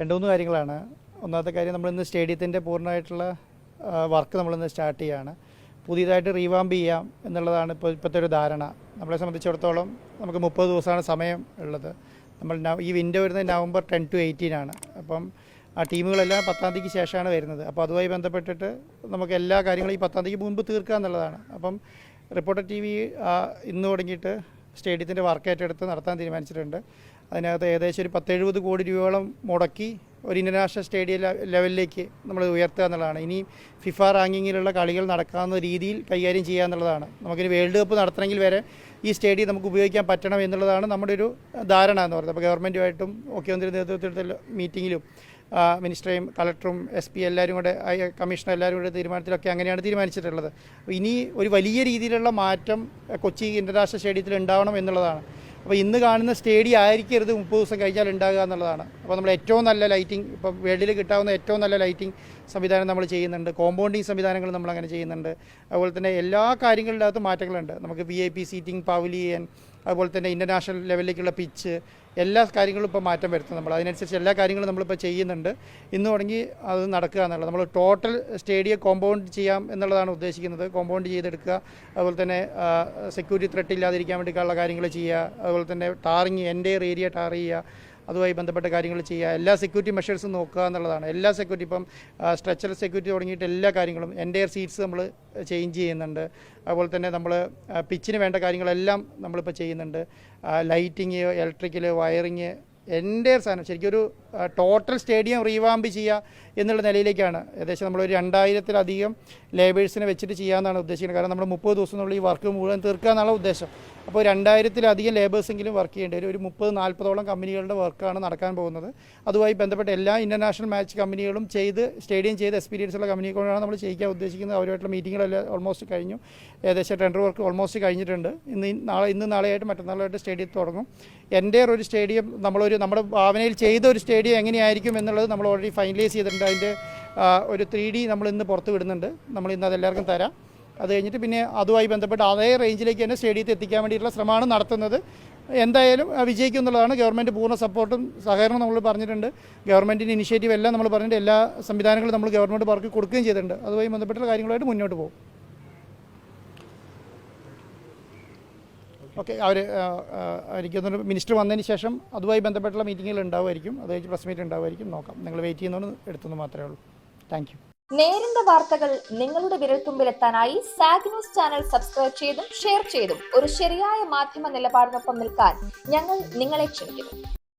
രണ്ട് മൂന്ന് കാര്യങ്ങളാണ്. ഒന്നാമത്തെ കാര്യം നമ്മൾ നമ്മളിന്ന് സ്റ്റേഡിയത്തിന്റെ പൂർണമായിട്ടുള്ള വർക്ക് നമ്മളിന്ന് സ്റ്റാർട്ട് ചെയ്യുകയാണ് പുതിയതായിട്ട് റീവാമ്പ് ചെയ്യാം എന്നുള്ളതാണ് ഇപ്പോൾ ഇപ്പോഴത്തെ ഒരു ധാരണ. നമ്മളെ സംബന്ധിച്ചിടത്തോളം നമുക്ക് മുപ്പത് ദിവസമാണ് സമയം ഉള്ളത്. നമ്മൾ ഈ വിൻഡോ വരുന്നത് നവംബർ ടെൻ ടു എയ്റ്റീൻ ആണ്. അപ്പം ആ ടീമുകളെല്ലാം പത്താം തീയതിക്ക് ശേഷമാണ് വരുന്നത്. അപ്പോൾ അതുമായി ബന്ധപ്പെട്ടിട്ട് നമുക്ക് എല്ലാ കാര്യങ്ങളും ഈ പത്താം തീയതിക്ക് മുൻപ് തീർക്കുക എന്നുള്ളതാണ്. അപ്പം റിപ്പോർട്ടർ ടി വി ഇന്ന് തുടങ്ങിയിട്ട് സ്റ്റേഡിയത്തിന്റെ വർക്ക് ഏറ്റെടുത്ത് നടത്താൻ തീരുമാനിച്ചിട്ടുണ്ട്. അതിനകത്ത് ഏകദേശം ഒരു പത്തെഴുപത് കോടി രൂപയോളം മുടക്കി ഒരു ഇന്റർനാഷണൽ സ്റ്റേഡിയം ലെവലിലേക്ക് നമ്മൾ ഉയർത്തുക എന്നുള്ളതാണ്. ഇനി ഫിഫ റാങ്കിങ്ങിലുള്ള കളികൾ നടക്കാവുന്ന രീതിയിൽ കൈകാര്യം ചെയ്യുക എന്നുള്ളതാണ്. നമുക്കൊരു വേൾഡ് കപ്പ് നടത്തണമെങ്കിൽ വരെ ഈ സ്റ്റേഡിയം നമുക്ക് ഉപയോഗിക്കാൻ പറ്റണം എന്നുള്ളതാണ് നമ്മുടെ ഒരു ധാരണ എന്ന് പറയുന്നത്. അപ്പോൾ ഗവൺമെന്റുമായിട്ടും മുഖ്യമന്ത്രി നേതൃത്വത്തിൽ മീറ്റിങ്ങിലും മിനിസ്റ്ററേയും കളക്ടറും എസ് പി എല്ലാവരും കൂടെ കമ്മീഷണർ എല്ലാവരും കൂടെ തീരുമാനത്തിലൊക്കെ അങ്ങനെയാണ് തീരുമാനിച്ചിട്ടുള്ളത്. ഇനി ഒരു വലിയ രീതിയിലുള്ള മാറ്റം കൊച്ചി ഇന്റർനാഷണൽ സ്റ്റേഡിയത്തിൽ ഉണ്ടാവണം എന്നുള്ളതാണ്. അപ്പോൾ ഇന്ന് കാണുന്ന സ്റ്റേഡിയം ആയിരിക്കരുത്. മുപ്പത് ദിവസം കഴിഞ്ഞാൽ ഉണ്ടാകുക എന്നുള്ളതാണ്. അപ്പോൾ നമ്മൾ ഏറ്റവും നല്ല ലൈറ്റിംഗ് ഇപ്പോൾ വേൾഡിൽ കിട്ടാവുന്ന ഏറ്റവും നല്ല ലൈറ്റിംഗ് സംവിധാനം നമ്മൾ ചെയ്യുന്നുണ്ട്. കോമ്പൗണ്ടിങ് സംവിധാനങ്ങൾ നമ്മൾ അങ്ങനെ ചെയ്യുന്നുണ്ട്. അതുപോലെ തന്നെ എല്ലാ കാര്യങ്ങളുടെ അകത്ത് മാറ്റങ്ങളുണ്ട്. നമുക്ക് V I P seating pavilion അതുപോലെ തന്നെ ഇന്റർനാഷണൽ ലെവലിലേക്കുള്ള പിച്ച് എല്ലാ കാര്യങ്ങളും ഇപ്പോൾ മാറ്റം വരുത്തും നമ്മൾ. അതിനനുസരിച്ച് എല്ലാ കാര്യങ്ങളും നമ്മളിപ്പോൾ ചെയ്യുന്നുണ്ട്. ഇന്ന് തുടങ്ങി അത് നടക്കുക എന്നുള്ളത്. നമ്മൾ ടോട്ടൽ സ്റ്റേഡിയം കോമ്പൗണ്ട് ചെയ്യാം എന്നുള്ളതാണ് ഉദ്ദേശിക്കുന്നത്. കോമ്പൗണ്ട് ചെയ്തെടുക്കുക. അതുപോലെ തന്നെ സെക്യൂരിറ്റി ത്രെട്ട് ഇല്ലാതിരിക്കാൻ വേണ്ടിയിട്ടുള്ള കാര്യങ്ങൾ ചെയ്യുക. അതുപോലെ തന്നെ ടാറിങ് എന്റെ ഏരിയ ടാർ ചെയ്യുക. അതുമായി ബന്ധപ്പെട്ട കാര്യങ്ങൾ ചെയ്യുക. എല്ലാ സെക്യൂരിറ്റി മെഷേഴ്സും നോക്കുക എന്നുള്ളതാണ്. എല്ലാ സെക്യൂരിറ്റി ഇപ്പം സ്ട്രെച്ചർ സെക്യൂരിറ്റി തുടങ്ങിയിട്ട് എല്ലാ കാര്യങ്ങളും എന്റെ സീറ്റ്സ് നമ്മൾ ചേഞ്ച് ചെയ്യുന്നുണ്ട്. അതുപോലെ തന്നെ നമ്മൾ പിച്ചിന് വേണ്ട കാര്യങ്ങളെല്ലാം നമ്മളിപ്പോൾ ചെയ്യുന്നുണ്ട്. ലൈറ്റിങ് ഇലക്ട്രിക്കൽ വയറിങ് എന്റെ സാധനം. ശരിക്കും ഒരു ടോട്ടൽ സ്റ്റേഡിയം റീവാമ്പ് ചെയ്യുക എന്നുള്ള നിലയിലേക്കാണ്. ഏകദേശം നമ്മളൊരു രണ്ടായിരത്തിലധികം ലേബേഴ്സിനെ വെച്ചിട്ട് ചെയ്യാമെന്നാണ് ഉദ്ദേശിക്കുന്നത്. കാരണം നമ്മൾ മുപ്പത് ദിവസത്തിനുള്ളിൽ ഈ വർക്ക് മുഴുവൻ തീർക്കുക എന്നുള്ള ഉദ്ദേശം. അപ്പോൾ രണ്ടായിരത്തിലധികം ലേബേഴ്സെങ്കിലും വർക്ക് ചെയ്യേണ്ടി വരും. ഒരു മുപ്പത് നാൽപ്പതോളം കമ്പനികളുടെ വർക്കാണ് നടക്കാൻ പോകുന്നത്. അതുമായി ബന്ധപ്പെട്ട എല്ലാ ഇന്റർനാഷണൽ മാച്ച് കമ്പനികളും ചെയ്ത് സ്റ്റേഡിയം ചെയ്ത് എക്സ്പീരിയൻസ് ഉള്ള കമ്പനികളാണ് നമ്മൾ ചെയ്യിക്കാൻ ഉദ്ദേശിക്കുന്നത്. അവരുമായിട്ടുള്ള മീറ്റിങ്ങുകളെല്ലാം ഓൾമോസ്റ്റ് കഴിഞ്ഞു. ഏകദേശം ടെൻഡർ വർക്ക് ഓൾമോസ്റ്റ് കഴിഞ്ഞിട്ടുണ്ട്. ഇന്ന് നാളെ ഇന്ന് നാളെയായിട്ട് മറ്റന്നാളായിട്ട് സ്റ്റേഡിയത്തിൽ തുടങ്ങും. എന്റെ ഒരു സ്റ്റേഡിയം നമ്മളൊരു നമ്മുടെ ഭാവനയിൽ ചെയ്ത ഒരു സ്റ്റേഡിയം എങ്ങനെയായിരിക്കും എന്നുള്ളത് നമ്മൾ ഓൾറെഡി ഫൈനലൈസ് ചെയ്തിട്ടുണ്ട്. അതിന്റെ ഒരു ത്രീ ഡി നമ്മൾ ഇന്ന് പുറത്ത് വിടുന്നുണ്ട്. നമ്മൾ ഇന്ന് അതെല്ലാവർക്കും തരാം. അത് കഴിഞ്ഞിട്ട് പിന്നെ അതുമായി ബന്ധപ്പെട്ട് അതേ റേഞ്ചിലേക്ക് തന്നെ സ്റ്റേഡിയത്തിൽ എത്തിക്കാൻ വേണ്ടിയിട്ടുള്ള ശ്രമമാണ് നടത്തുന്നത്. എന്തായാലും വിജയിക്കും എന്നുള്ളതാണ് ഗവൺമെന്റ് പൂർണ സപ്പോർട്ടും സഹകരണവും നമ്മൾ പറഞ്ഞിട്ടുണ്ട്. ഗവൺമെന്റിന്റെ ഇനിഷ്യേറ്റീവ് എല്ലാം നമ്മൾ പറഞ്ഞിട്ട് എല്ലാ സംവിധാനങ്ങളും നമ്മൾ ഗവൺമെന്റ് പാർക്ക് കൊടുക്കുകയും ചെയ്തിട്ടുണ്ട്. അതുമായി ബന്ധപ്പെട്ടുള്ള കാര്യങ്ങളായിട്ട് മുന്നോട്ട് പോകും. ഓക്കെ അവർ എനിക്കൊന്നൊരു മിനിസ്റ്റർ വന്നതിന് ശേഷം അതുമായി ബന്ധപ്പെട്ടുള്ള മീറ്റിങ്ങുകൾ ഉണ്ടാവുമായിരിക്കും. അത് പ്രസ് മീറ്റ് ഉണ്ടാവുമായിരിക്കും. നോക്കാം. നിങ്ങൾ വെയിറ്റ് ചെയ്യുന്നതുകൊണ്ട് എടുത്തെന്ന് മാത്രമേ ഉള്ളൂ. Thank you. നേരിന്റെ വാർത്തകൾ നിങ്ങളുടെ വിരൽത്തുമ്പിലെത്താനായി സാഗ് ന്യൂസ് ചാനൽ സബ്സ്ക്രൈബ് ചെയ്തും ഷെയർ ചെയ്തും ഒരു ശരിയായ മാധ്യമ നിലപാടിനൊപ്പം നിൽക്കാൻ ഞങ്ങൾ നിങ്ങളെ ക്ഷണിക്കുന്നു.